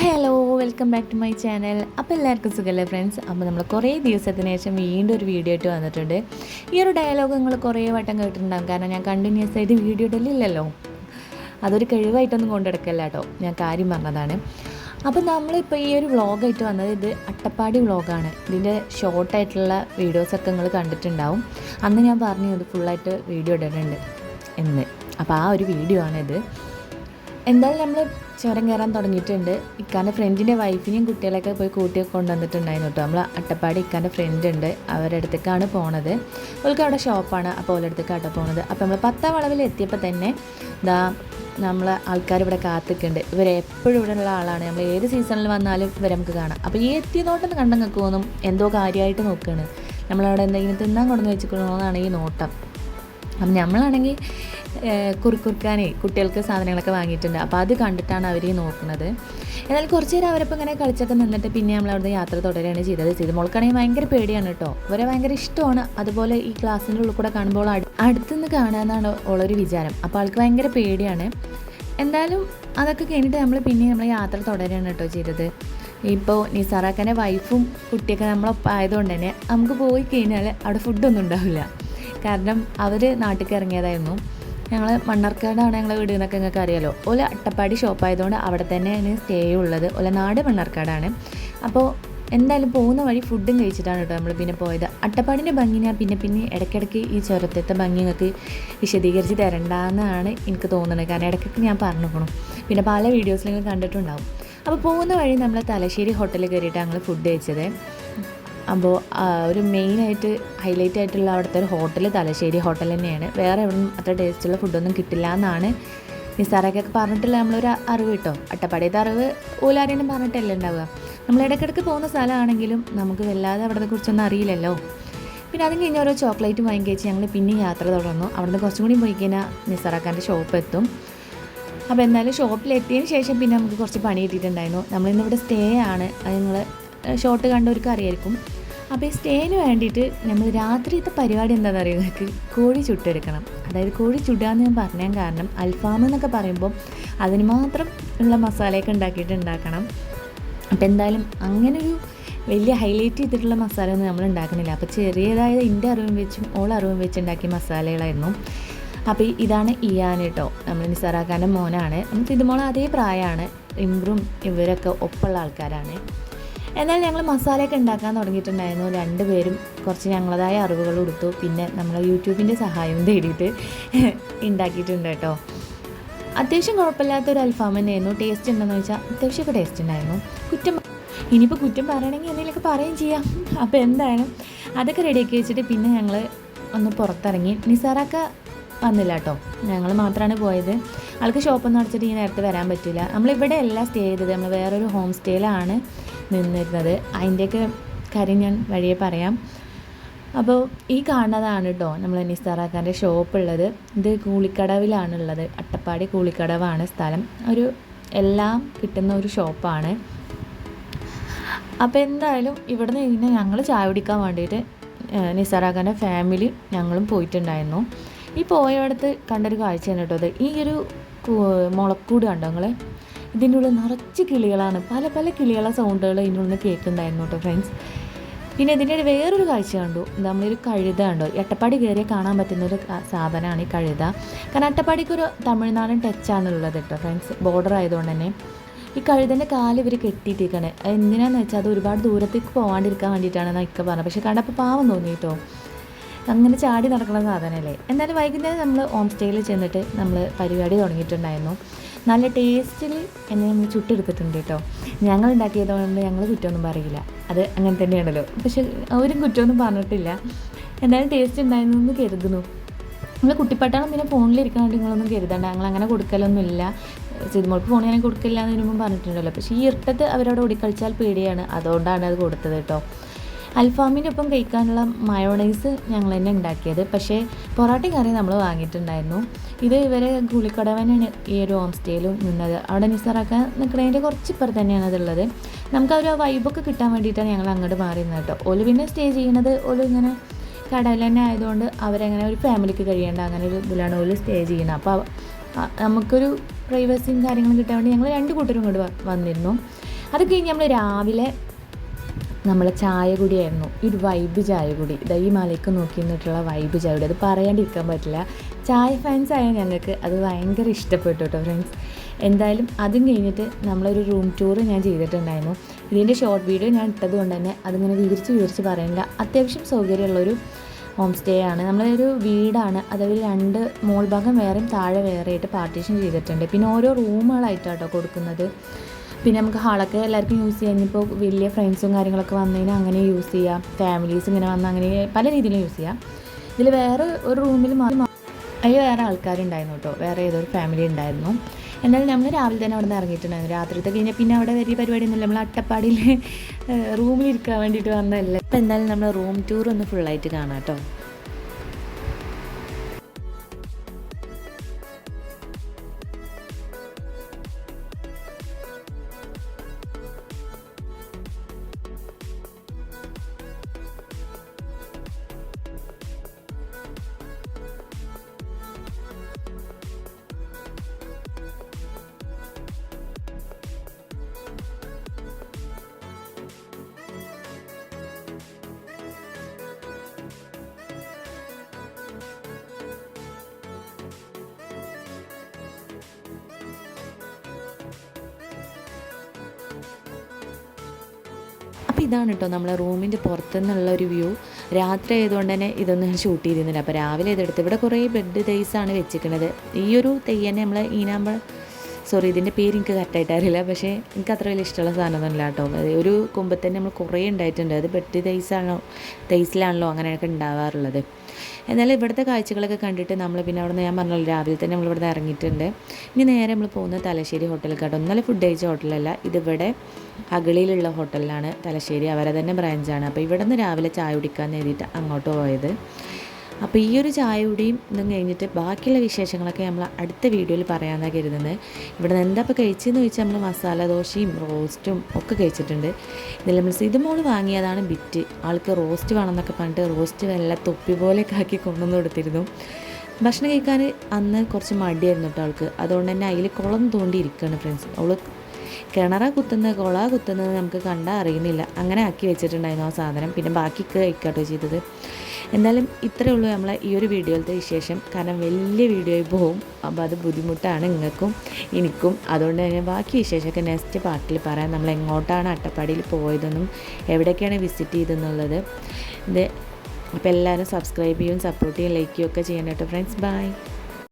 Hello welcome back to my channel അപ്പോൾ എല്ലാവർക്കും സുഖമല്ലേ ഫ്രണ്ട്സ് അപ്പോൾ നമ്മൾ കുറേ ദിവസത്തിന് ശേഷം വീണ്ടും ഒരു വീഡിയോ ആയിട്ട് വന്നിട്ടുണ്ട്. ഈ ഒരു ഡയലോഗ് നിങ്ങൾ കുറേ വട്ടം കേട്ടിട്ടുണ്ടാകും കാരണം ഞാൻ കണ്ടിന്യൂസ് ആയിട്ട് വീഡിയോ ഇടലില്ലല്ലോ. അതൊരു കഴിവായിട്ടൊന്നും കൊണ്ടെടുക്കല്ല കേട്ടോ ഞാൻ കാര്യം പറഞ്ഞതാണ്. അപ്പോൾ നമ്മളിപ്പോൾ ഈ ഒരു വ്ളോഗായിട്ട് വന്നത് ഇത് അട്ടപ്പാടി വ്ളോഗാണ് ഇതിന്റെ ഷോർട്ടായിട്ടുള്ള വീഡിയോസൊക്കെ നിങ്ങൾ കണ്ടിട്ടുണ്ടാവും. അന്ന് ഞാൻ പറഞ്ഞു ഇത് ഫുള്ളായിട്ട് വീഡിയോ ഇടുന്നുണ്ട് എന്ന്. അപ്പോൾ ആ ഒരു വീഡിയോ ആണിത്. എന്തായാലും നമ്മൾ ചുരം കയറാൻ തുടങ്ങിയിട്ടുണ്ട്. ഇക്കാന്റെ ഫ്രണ്ടിന്റെ വൈഫിനെയും കുട്ടികളെയൊക്കെ പോയി കൂട്ടി കൊണ്ടുവന്നിട്ടുണ്ടായിരുന്നു കേട്ടോ. നമ്മൾ അട്ടപ്പാടി ഇക്കാന്റെ ഫ്രണ്ട് ഉണ്ട്. അവരുടെ അടുത്തേക്കാണ് പോണത്. ഓൾക്ക് അവിടെ ഷോപ്പാണ് അപ്പോൾ അവരുടെ അടുത്തേക്കാട്ടോ പോണത്. അപ്പോൾ നമ്മൾ പത്താം വളവിൽ എത്തിയപ്പോൾ തന്നെ ദാ നമ്മൾ ആൾക്കാർ ഇവിടെ കാത്തിക്കുന്നുണ്ട് ഇവർ എപ്പോഴും ഇവിടെ ഉള്ള ആളാണ്. നമ്മൾ ഏത് സീസണിൽ വന്നാലും ഇവരെ നമുക്ക് കാണാം. അപ്പോൾ ഈ എത്തിയതോട്ടം കണ്ടു നിൽക്കുമെന്നും എന്തോ കാര്യമായിട്ട് നോക്കുകയാണ് നമ്മളവിടെ എന്തെങ്കിലും തിന്നാൻ കൊണ്ടുവന്ന് വെച്ചിക്കണമെന്നാണ് ഈ നോട്ടം. അപ്പം നമ്മളാണെങ്കിൽ കുറുക്കുറുക്കാനേ കുട്ടികൾക്ക് സാധനങ്ങളൊക്കെ വാങ്ങിയിട്ടുണ്ട്. അപ്പോൾ അത് കണ്ടിട്ടാണ് അവർ നോക്കുന്നത്. എന്നാൽ കുറച്ച് നേരം അവരപ്പോൾ ഇങ്ങനെ കളിച്ചൊക്കെ നിന്നിട്ട് പിന്നെ നമ്മൾ അവിടുന്ന് യാത്ര തുടരുകയാണ് ചെയ്തത്. ചെയ്ത് മോൾക്കാണെങ്കിൽ ഭയങ്കര പേടിയാണ് കേട്ടോ. ഇവരെ ഭയങ്കര ഇഷ്ടമാണ്. അതുപോലെ ഈ ക്ലാസ്സിന്റെ ഉള്ളിൽ കൂടെ കാണുമ്പോൾ അടു അടുത്തുനിന്ന് കാണാമെന്നാണ് ഉള്ളൊരു വിചാരം. അപ്പോൾ ആൾക്ക് ഭയങ്കര പേടിയാണ്. എന്തായാലും അതൊക്കെ കഴിഞ്ഞിട്ട് നമ്മൾ പിന്നെ നമ്മൾ യാത്ര തുടരുകയാണ് കേട്ടോ ചെയ്തത്. ഇപ്പോൾ നിസാറാക്കന്റെ വൈഫും കുട്ടിയൊക്കെ നമ്മളൊപ്പം ആയതുകൊണ്ട് തന്നെ നമുക്ക് പോയി കഴിഞ്ഞാൽ അവിടെ ഫുഡൊന്നും ഉണ്ടാവില്ല. കാരണം അവർ നാട്ടിലേക്ക് ഇറങ്ങിയതായിരുന്നു. ഞങ്ങൾ മണ്ണാർക്കാടാണ് ഞങ്ങളെ വീട് എന്നൊക്കെ നിങ്ങൾക്ക് അറിയാലോ. ഓല അട്ടപ്പാടി ഷോപ്പായതുകൊണ്ട് അവിടെ തന്നെയാണ് സ്റ്റേ ഉള്ളത്. ഓല നാട് മണ്ണാർക്കാടാണ്. അപ്പോൾ എന്തായാലും പോകുന്ന വഴി ഫുഡും കഴിച്ചിട്ടാണ് കേട്ടോ നമ്മൾ പിന്നെ പോയത്. അട്ടപ്പാടിന്റെ ഭംഗി ഞാൻ പിന്നെ പിന്നെ ഇടയ്ക്കിടയ്ക്ക് ഈ ചുരത്തത്തെ ഭംഗി നിങ്ങൾക്ക് വിശദീകരിച്ച് തരണ്ടെന്നാണ് എനിക്ക് തോന്നുന്നത്. കാരണം ഇടയ്ക്കൊക്കെ ഞാൻ പറഞ്ഞിരിക്കണം പിന്നെ പല വീഡിയോസിൽ നിങ്ങൾ കണ്ടിട്ടുണ്ടാവും. അപ്പോൾ പോകുന്ന വഴി നമ്മൾ തലശ്ശേരി ഹോട്ടലിൽ കയറിയിട്ട് ഞങ്ങൾ ഫുഡ് കഴിച്ചത്. അപ്പോൾ ഒരു മെയിനായിട്ട് ഹൈലൈറ്റ് ആയിട്ടുള്ള അവിടുത്തെ ഒരു ഹോട്ടൽ തലശ്ശേരി ഹോട്ടൽ തന്നെയാണ്. വേറെ എവിടെ അത്ര ടേസ്റ്റുള്ള ഫുഡൊന്നും കിട്ടില്ല എന്നാണ് നിസ്സാറൊക്കെ പറഞ്ഞിട്ടുള്ള നമ്മളൊരു അറിവ് കിട്ടും. അട്ടപ്പാടിയത്തെ അറിവ് ഓലാരേനും പറഞ്ഞിട്ടല്ലേ ഉണ്ടാവുക. നമ്മൾ ഇടയ്ക്കിടയ്ക്ക് പോകുന്ന സ്ഥലമാണെങ്കിലും നമുക്ക് വല്ലാതെ അവിടെ കുറിച്ചൊന്നും അറിയില്ലല്ലോ. പിന്നെ അതും കഴിഞ്ഞ് ഓരോ ചോക്ലേറ്റ് വാങ്ങി കഴിച്ച് ഞങ്ങൾ പിന്നെ യാത്ര തുടർന്നു. അവിടുന്ന് കുറച്ചും കൂടി പോയി കഴിഞ്ഞാൽ നിസാറാക്കാന്റെ ഷോപ്പ് എത്തും. അപ്പോൾ എന്നാലും ഷോപ്പിലെത്തിയതിന് ശേഷം പിന്നെ നമുക്ക് കുറച്ച് പണി കിട്ടിയിട്ടുണ്ടായിരുന്നു. നമ്മളിന്നിവിടെ സ്റ്റേ ആണ്. അത് നിങ്ങൾ ഷോട്ട് കണ്ടവർക്ക് അറിയായിരിക്കും അപ്പോൾ ഈ സ്റ്റേന് വേണ്ടിയിട്ട് നമ്മൾ രാത്രിയത്തെ പരിപാടി എന്താണെന്ന് അറിയുക നിങ്ങൾക്ക്? കോഴി ചുട്ടെടുക്കണം. അതായത് കോഴി ചുടാന്ന് ഞാൻ പറഞ്ഞാൽ കാരണം അൽഫാം എന്നൊക്കെ പറയുമ്പോൾ അതിന് മാത്രം ഉള്ള മസാലയൊക്കെ ഉണ്ടാക്കിയിട്ട് ഉണ്ടാക്കണം. അപ്പോൾ എന്തായാലും അങ്ങനെ ഒരു വലിയ ഹൈലൈറ്റ് ചെയ്തിട്ടുള്ള മസാല ഒന്നും നമ്മൾ ഉണ്ടാക്കുന്നില്ല. അപ്പോൾ ചെറിയതായത് എന്റെ അറിവും വെച്ചും ഓൾ അറിവും വെച്ച് ഉണ്ടാക്കിയ മസാലകളായിരുന്നു. അപ്പോൾ ഇതാണ് ഇയാൻ കേട്ടോ. നമ്മൾ നിസാറാക്കാന്റെ മോനാണ്. നമുക്ക് ഇതുമോളെ അതേ പ്രായമാണ്. ഇമ്പ്രും ഇവരൊക്കെ ഒപ്പമുള്ള ആൾക്കാരാണ്. എന്നാൽ ഞങ്ങൾ മസാലയൊക്കെ ഉണ്ടാക്കാൻ തുടങ്ങിയിട്ടുണ്ടായിരുന്നു. രണ്ടുപേരും കുറച്ച് ഞങ്ങളതായ അറിവുകൾ കൊടുത്തു. പിന്നെ നമ്മൾ യൂട്യൂബിന്റെ സഹായം തേടിയിട്ട് ഉണ്ടാക്കിയിട്ടുണ്ട് കേട്ടോ. അത്യാവശ്യം കുഴപ്പമില്ലാത്തൊരു അൽഫാം തന്നെയായിരുന്നു. ടേസ്റ്റ് ഉണ്ടെന്ന് വെച്ചാൽ അത്യാവശ്യമൊക്കെ ടേസ്റ്റ് ഉണ്ടായിരുന്നു. കുറ്റം ഇനിയിപ്പോൾ കുറ്റം പറയണമെങ്കിൽ എന്തെങ്കിലുമൊക്കെ പറയുകയും ചെയ്യാം. അപ്പോൾ എന്തായാലും അതൊക്കെ റെഡിയാക്കി വെച്ചിട്ട് പിന്നെ ഞങ്ങൾ ഒന്ന് പുറത്തിറങ്ങി. നിസാറൊക്കെ വന്നില്ല കേട്ടോ. ഞങ്ങൾ മാത്രമാണ് പോയത്. ആൾക്ക് ഷോപ്പൊന്നും അടച്ചിട്ട് ഈ നേരത്തെ വരാൻ പറ്റില്ല നമ്മളിവിടെ അല്ല സ്റ്റേ ചെയ്തത്. നമ്മൾ വേറൊരു ഹോം സ്റ്റേയിലാണ് നിന്നിരുന്നത്. അതിന്റെയൊക്കെ കാര്യം ഞാൻ വഴിയെ പറയാം. അപ്പോൾ ഈ കാണുന്നതാണ് കേട്ടോ നമ്മൾ നിസ്താറാക്കാന്റെ ഷോപ്പ് ഉള്ളത് ഇത് കൂളിക്കടവിലാണുള്ളത്. അട്ടപ്പാടി കൂളിക്കടവാണ് സ്ഥലം. ഒരു എല്ലാം കിട്ടുന്ന ഒരു ഷോപ്പാണ്. അപ്പോൾ എന്തായാലും ഇവിടെ നിന്ന് കഴിഞ്ഞാൽ ഞങ്ങൾ ചായ കുടിക്കാൻ വേണ്ടിയിട്ട് നിസാറാക്കാന്റെ ഫാമിലി ഞങ്ങളും പോയിട്ടുണ്ടായിരുന്നു. ഈ പോയടത്ത് കണ്ടൊരു കാഴ്ചയാണ് കേട്ടോ അത് ഈ ഒരു മുളക്കൂട് കണ്ടോ നിങ്ങൾ ഇതിന്റെ ഉള്ളിൽ നിറച്ച് കിളികളാണ്. പല പല കിളികളെ സൗണ്ടുകൾ ഇതിന്റെ ഉള്ളിൽ കേൾക്കുന്നുണ്ടായിരുന്നു കേട്ടോ ഫ്രണ്ട്സ് പിന്നെ ഇതിന്റെ ഒരു വേറൊരു കാഴ്ച കണ്ടു. നമ്മളൊരു കഴുത കണ്ടു. എട്ടപ്പാടി കയറിയാൽ കാണാൻ പറ്റുന്ന ഒരു സാധനമാണ് ഈ കഴുത. കാരണം അട്ടപ്പാടിക്ക് ഒരു തമിഴ്നാടൻ ടച്ചാണുള്ളത് കേട്ടോ ഫ്രണ്ട്സ് ബോർഡർ ആയതുകൊണ്ട് തന്നെ. ഈ കഴുതന്റെ കാൽ ഇവർ കെട്ടിയിട്ടിരിക്കണേ എന്തിനാന്ന് വെച്ചാൽ അത് ഒരുപാട് ദൂരത്തേക്ക് പോകാണ്ടിരിക്കാൻ വേണ്ടിയിട്ടാണ് ഇക്ക പറഞ്ഞത്. പക്ഷേ കണ്ടപ്പോൾ പാവം തോന്നി കേട്ടോ. അങ്ങനെ ചാടി നടക്കുന്ന സാധനമല്ലേ? എന്നാലും വൈകുന്നേരം നമ്മൾ ഹോം സ്റ്റേയിൽ ചെന്നിട്ട് നമ്മൾ പരിപാടി തുടങ്ങിയിട്ടുണ്ടായിരുന്നു. നല്ല ടേസ്റ്റിൽ എന്നെ നമ്മൾ ചുട്ടെടുത്തിട്ടുണ്ട് കേട്ടോ. ഞങ്ങൾ ഉണ്ടാക്കിയതുകൊണ്ട് ഞങ്ങൾ കുറ്റമൊന്നും പറയില്ല. അത് അങ്ങനെ തന്നെയാണല്ലോ. പക്ഷെ അവരും കുറ്റമൊന്നും പറഞ്ഞിട്ടില്ല. എന്തായാലും ടേസ്റ്റ് ഉണ്ടായിരുന്നു എന്ന് കരുതുന്നു. നമ്മൾ കുട്ടിപ്പട്ടാളം പിന്നെ ഫോണിലിരിക്കണോണ്ട് നിങ്ങളൊന്നും കരുതണ്ട. ഞങ്ങൾ അങ്ങനെ കൊടുക്കലൊന്നുമില്ല. സിനിമകൾക്ക് ഫോൺ ഞാൻ കൊടുക്കില്ല എന്ന് മുമ്പ് പറഞ്ഞിട്ടുണ്ടല്ലോ. പക്ഷേ ഈ ഇട്ടത്ത് അവരോട് ഓടിക്കളിച്ചാൽ പേടിയാണ്. അതുകൊണ്ടാണ് അത് കൊടുത്തത് കേട്ടോ. അൽഫാമിന്റെ ഒപ്പം കഴിക്കാനുള്ള മയോണൈസ് ഞങ്ങൾ തന്നെ ഉണ്ടാക്കിയത്. പക്ഷേ പൊറോട്ട കറി നമ്മൾ വാങ്ങിയിട്ടുണ്ടായിരുന്നു. ഇത് ഇവരെ ഗുളിക്കടവനാണ് ഈ ഒരു ഹോം സ്റ്റേയിലും നിന്നത്. അവിടെ നിസ്സാറാക്കാൻ നിൽക്കുന്നതിന്റെ കുറച്ച് ഇപ്പുറം തന്നെയാണ് അതുള്ളത്. നമുക്ക് ഒരു വൈബൊക്കെ കിട്ടാൻ വേണ്ടിയിട്ടാണ് ഞങ്ങൾ അങ്ങോട്ട് മാറി നിന്നത് കേട്ടോ. ഓൽ പിന്നെ സ്റ്റേ ചെയ്യുന്നത് ഓൽ ഇങ്ങനെ കടയിൽ തന്നെ ആയതുകൊണ്ട് അവരങ്ങനെ ഒരു ഫാമിലിക്ക് കഴിയേണ്ട അങ്ങനെ ഒരു ഇതിലാണ് ഓൽ സ്റ്റേ ചെയ്യുന്നത് അപ്പോൾ നമുക്കൊരു പ്രൈവസിയും കാര്യങ്ങളും കിട്ടാൻ വേണ്ടി ഞങ്ങൾ രണ്ട് കൂട്ടരും ഇങ്ങോട്ട് വന്നിരുന്നു. അത് കഴിഞ്ഞ് നമ്മൾ രാവിലെ നമ്മൾ ചായ കുടിയായിരുന്നു ഒരു വൈബ് ചായ കുടി ഈ മലയ്ക്ക് നോക്കി നിന്നിട്ടുള്ള വൈബ് ചായ കുടി അത് പറയാണ്ടിരിക്കാൻ പറ്റില്ല. ചായ ഫാൻസ് ആയ ഞങ്ങൾക്ക് അത് ഭയങ്കര ഇഷ്ടപ്പെട്ടു കേട്ടോ ഫ്രണ്ട്സ് എന്തായാലും അതും കഴിഞ്ഞിട്ട് നമ്മളൊരു റൂം ടൂർ ഞാൻ ചെയ്തിട്ടുണ്ടായിരുന്നു. ഇതിന്റെ ഷോർട്ട് വീഡിയോ ഞാൻ ഇട്ടത് കൊണ്ട് തന്നെ അതിങ്ങനെ വിവരിച്ച് വിവരിച്ച് പറയുന്നില്ല അത്യാവശ്യം സൗകര്യമുള്ളൊരു ഹോം സ്റ്റേ ആണ്. നമ്മളൊരു വീടാണ്. അതായത് രണ്ട് മോൾ ഭാഗം വേറെയും താഴെ വേറെയായിട്ട് പാർട്ടീഷൻ ചെയ്തിട്ടുണ്ട്. പിന്നെ ഓരോ റൂമുകളായിട്ടാട്ടോ കൊടുക്കുന്നത്. പിന്നെ നമുക്ക് ഹാളൊക്കെ എല്ലാവർക്കും യൂസ് ചെയ്യാം. ഇനിയിപ്പോൾ വലിയ ഫ്രണ്ട്സും കാര്യങ്ങളൊക്കെ വന്നു കഴിഞ്ഞാൽ അങ്ങനെ യൂസ് ചെയ്യാം. ഫാമിലീസ് ഇങ്ങനെ വന്ന് അങ്ങനെ പല രീതിയിലും യൂസ് ചെയ്യാം. ഇതിൽ വേറെ ഒരു റൂമിൽ അതിൽ വേറെ ആൾക്കാരുണ്ടായിരുന്നു കേട്ടോ. വേറെ ഏതൊരു ഫാമിലി ഉണ്ടായിരുന്നു. എന്നാലും നമ്മൾ രാവിലെ തന്നെ അവിടെ നിന്ന് ഇറങ്ങിയിട്ടുണ്ടായിരുന്നു. രാത്രിത്തെ കഴിഞ്ഞാൽ പിന്നെ അവിടെ വലിയ പരിപാടിയൊന്നുമില്ല നമ്മൾ അട്ടപ്പാടിയിൽ റൂമിലിരിക്കാൻ വേണ്ടിയിട്ട് വന്നതല്ലേ. അപ്പോൾ എന്തായാലും നമ്മൾ റൂം ടൂർ ഒന്ന് ഫുള്ളായിട്ട് കാണാം കേട്ടോ. അപ്പോൾ ഇതാണ് കേട്ടോ നമ്മളെ റൂമിന്റെ പുറത്തുനിന്നുള്ള ഒരു വ്യൂ. രാത്രി ആയതുകൊണ്ട് തന്നെ ഇതൊന്നും ഷൂട്ട് ചെയ്തിരുന്നില്ല. അപ്പോൾ രാവിലെ ഇതെടുത്ത് ഇവിടെ കുറേ ബെഡ് തൈസാണ് വെച്ചിരിക്കുന്നത്. ഈ ഒരു തെയ്യനെ നമ്മൾ ഈനാമ്പ സോറി ഇതിന്റെ പേര് എനിക്ക് കറക്റ്റായിട്ട് അറിയില്ല. പക്ഷേ എനിക്ക് അത്ര വലിയ ഇഷ്ടമുള്ള സാധനമൊന്നുമില്ല കേട്ടോ. ഒരു കൊമ്പത്തന്നെ നമ്മൾ കുറേ ഉണ്ടായിട്ടുണ്ട്. അത് ബെഡ് തൈസാണോ തൈസിലാണല്ലോ അങ്ങനെയൊക്കെ ഉണ്ടാവാറുള്ളത്. എന്നാലും ഇവിടുത്തെ കാഴ്ചകളൊക്കെ കണ്ടിട്ട് നമ്മൾ പിന്നെ അവിടെ നിന്ന് ഞാൻ പറഞ്ഞല്ലോ രാവിലെ തന്നെ നമ്മൾ ഇവിടുന്ന് ഇറങ്ങിയിട്ടുണ്ട്. ഇനി നേരെ നമ്മൾ പോകുന്നത് തലശ്ശേരി ഹോട്ടലിൽ കേട്ടോ ഒന്നല്ല ഫുഡ് കഴിച്ച ഹോട്ടലല്ല ഇതിവിടെ അഗളിയിലുള്ള ഹോട്ടലിലാണ് തലശ്ശേരി. അവരെ തന്നെ ബ്രാഞ്ചാണ് അപ്പോൾ ഇവിടെ നിന്ന് രാവിലെ ചായ കുടിക്കാൻ നേരിട്ട് അങ്ങോട്ട് പോയത്. അപ്പോൾ ഈ ഒരു ചായ കൂടിയും ഇതും കഴിഞ്ഞിട്ട് ബാക്കിയുള്ള വിശേഷങ്ങളൊക്കെ നമ്മൾ അടുത്ത വീഡിയോയിൽ പറയാമെന്നാണ് കരുതുന്നത് ഇവിടെ നിന്ന് എന്താ ഇപ്പോൾ കഴിച്ചതെന്ന് ചോദിച്ചാൽ നമ്മൾ മസാല ദോശയും റോസ്റ്റും ഒക്കെ കഴിച്ചിട്ടുണ്ട്. ഇതിൽ നമ്മൾ സിതുമോൾ വാങ്ങിയതാണ് ബിറ്റ്. ആൾക്ക് റോസ്റ്റ് വേണമെന്നൊക്കെ പറഞ്ഞിട്ട് റോസ്റ്റ് വല്ല തൊപ്പി പോലെയൊക്കെ ആക്കി കൊണ്ടുവന്ന് കൊടുത്തിരുന്നു. ഭക്ഷണം കഴിക്കാൻ അന്ന് കുറച്ച് മടിയായിരുന്നു കേട്ടോ ആൾക്ക്. അതുകൊണ്ട് തന്നെ അതിൽ കുളം തോണ്ടി ഇരിക്കുകയാണ് ഫ്രണ്ട്സ്. അവൾ കിണറ കുത്തുന്ന കുള കുത്തുന്നത് നമുക്ക് കണ്ടാൽ അറിയുന്നില്ല. അങ്ങനെ ആക്കി വെച്ചിട്ടുണ്ടായിരുന്നു ആ സാധനം. പിന്നെ ബാക്കി കഴിക്കാട്ടോ ചെയ്തത്. എന്തായാലും ഇത്രയേ ഉള്ളൂ നമ്മളെ ഈ ഒരു വീഡിയോയിലത്തെ വിശേഷം. കാരണം വലിയ വീഡിയോയിൽ പോകും അപ്പോൾ അത് ബുദ്ധിമുട്ടാണ് നിങ്ങൾക്കും എനിക്കും. അതുകൊണ്ട് തന്നെ ബാക്കി വിശേഷമൊക്കെ നെക്സ്റ്റ് പാർട്ടിൽ പറയാം. നമ്മൾ എങ്ങോട്ടാണ് അട്ടപ്പാടിയിൽ പോയതെന്നും എവിടേക്കാണ് വിസിറ്റ് ചെയ്തെന്നുള്ളത്. ഇത് അപ്പോൾ എല്ലാവരും സബ്സ്ക്രൈബ് ചെയ്യും സപ്പോർട്ട് ചെയ്യും ലൈക്ക് ചെയ്യുകയൊക്കെ ചെയ്യണം കേട്ടോ ഫ്രണ്ട്സ് ബൈ